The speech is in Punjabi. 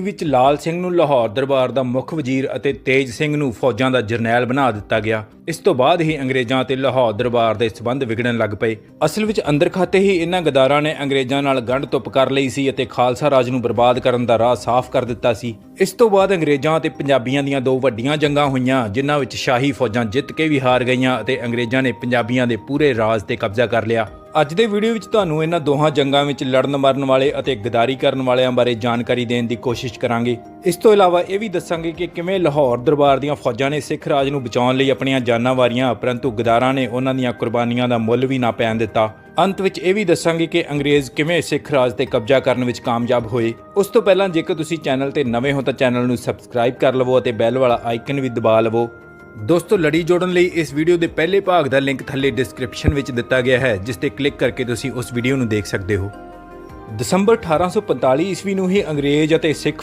ਵਿੱਚ ਲਾਲ ਸਿੰਘ ਨੂੰ ਲਾਹੌਰ ਦਰਬਾਰ ਦਾ ਮੁੱਖ ਵਜ਼ੀਰ ਅਤੇ ਤੇਜ ਸਿੰਘ ਨੂੰ ਫੌਜਾਂ ਦਾ ਜਰਨੈਲ ਬਣਾ ਦਿੱਤਾ ਗਿਆ। ਇਸ ਤੋਂ ਬਾਅਦ ਹੀ ਅੰਗਰੇਜ਼ਾਂ ਤੇ ਲਾਹੌਰ ਦਰਬਾਰ ਦੇ ਸਬੰਧ ਵਿਗੜਨ ਲੱਗ ਪਏ। ਅਸਲ ਵਿੱਚ ਅੰਦਰ ਖਾਤੇ ਹੀ ਇਹਨਾਂ ਗਦਾਰਾਂ ਨੇ ਅੰਗਰੇਜ਼ਾਂ ਨਾਲ ਗੰਢ ਤੁਪ ਕਰ ਲਈ ਸੀ ਅਤੇ ਖਾਲਸਾ ਰਾਜ ਨੂੰ ਬਰਬਾਦ ਕਰਨ ਦਾ ਰਾਹ ਸਾਫ਼ ਕਰ ਦਿੱਤਾ ਸੀ। ਇਸ ਤੋਂ ਬਾਅਦ ਅੰਗਰੇਜ਼ਾਂ ਅਤੇ ਪੰਜਾਬੀਆਂ ਦੀਆਂ ਦੋ ਵੱਡੀਆਂ ਜੰਗਾਂ ਹੋਈਆਂ, ਜਿਨ੍ਹਾਂ ਵਿੱਚ ਸ਼ਾਹੀ ਫੌਜਾਂ ਜਿੱਤ ਕੇ ਵੀ ਹਾਰ ਗਈਆਂ ਅਤੇ ਅੰਗਰੇਜ਼ਾਂ ਨੇ ਪੰਜਾਬੀਆਂ ਦੇ ਪੂਰੇ ਰਾਜ ਤੇ ਕਬਜ਼ਾ ਕਰ ਲਿਆ। ਅੱਜ ਦੇ ਵੀਡੀਓ ਵਿੱਚ ਤੁਹਾਨੂੰ ਇਹਨਾਂ ਦੋਹਾਂ ਜੰਗਾਂ ਵਿੱਚ ਲੜਨ ਮਰਨ ਵਾਲੇ ਅਤੇ ਗਦਾਰੀ ਕਰਨ ਵਾਲਿਆਂ ਬਾਰੇ ਜਾਣਕਾਰੀ ਦੇਣ ਦੀ ਕੋਸ਼ਿਸ਼ ਕਰਾਂਗੇ। ਇਸ ਤੋਂ ਇਲਾਵਾ ਇਹ ਵੀ ਦੱਸਾਂਗੇ ਕਿ ਕਿਵੇਂ ਲਾਹੌਰ ਦਰਬਾਰ ਦੀਆਂ ਫੌਜਾਂ ਨੇ ਸਿੱਖ ਰਾਜ ਨੂੰ ਬਚਾਉਣ ਲਈ ਆਪਣੀਆਂ ਜਾਨਾਂ ਵਾਰੀਆਂ, ਪਰੰਤੂ ਗਦਾਰਾਂ ਨੇ ਉਹਨਾਂ ਦੀਆਂ ਕੁਰਬਾਨੀਆਂ ਦਾ ਮੁੱਲ ਵੀ ਨਾ ਪੈਣ ਦਿੱਤਾ। ਅੰਤ ਵਿੱਚ ਇਹ ਵੀ ਦੱਸਾਂਗੇ ਕਿ ਅੰਗਰੇਜ਼ ਕਿਵੇਂ ਸਿੱਖ ਰਾਜ ਤੇ ਕਬਜ਼ਾ ਕਰਨ ਵਿੱਚ ਕਾਮਯਾਬ ਹੋਏ। ਉਸ ਤੋਂ ਪਹਿਲਾਂ ਜੇਕਰ ਤੁਸੀਂ ਚੈਨਲ ਤੇ ਨਵੇਂ ਹੋ ਤਾਂ ਚੈਨਲ ਨੂੰ ਸਬਸਕ੍ਰਾਈਬ ਕਰ ਲਵੋ ਅਤੇ ਬੈਲ ਵਾਲਾ ਆਈਕਨ ਵੀ ਦਬਾ ਲਵੋ। ਦੋਸਤੋ, ਲੜੀ ਜੋੜਨ ਲਈ ਇਸ ਵੀਡੀਓ ਦੇ ਪਹਿਲੇ ਭਾਗ ਦਾ ਲਿੰਕ ਥੱਲੇ ਡਿਸਕ੍ਰਿਪਸ਼ਨ ਵਿੱਚ ਦਿੱਤਾ ਗਿਆ ਹੈ, ਜਿਸ ਤੇ ਕਲਿੱਕ ਕਰਕੇ ਤੁਸੀਂ ਉਸ ਵੀਡੀਓ ਨੂੰ ਦੇਖ ਸਕਦੇ ਹੋ। ਦਸੰਬਰ 1845 ਈਸਵੀ ਨੂੰ ਹੀ ਅੰਗਰੇਜ਼ ਅਤੇ ਸਿੱਖ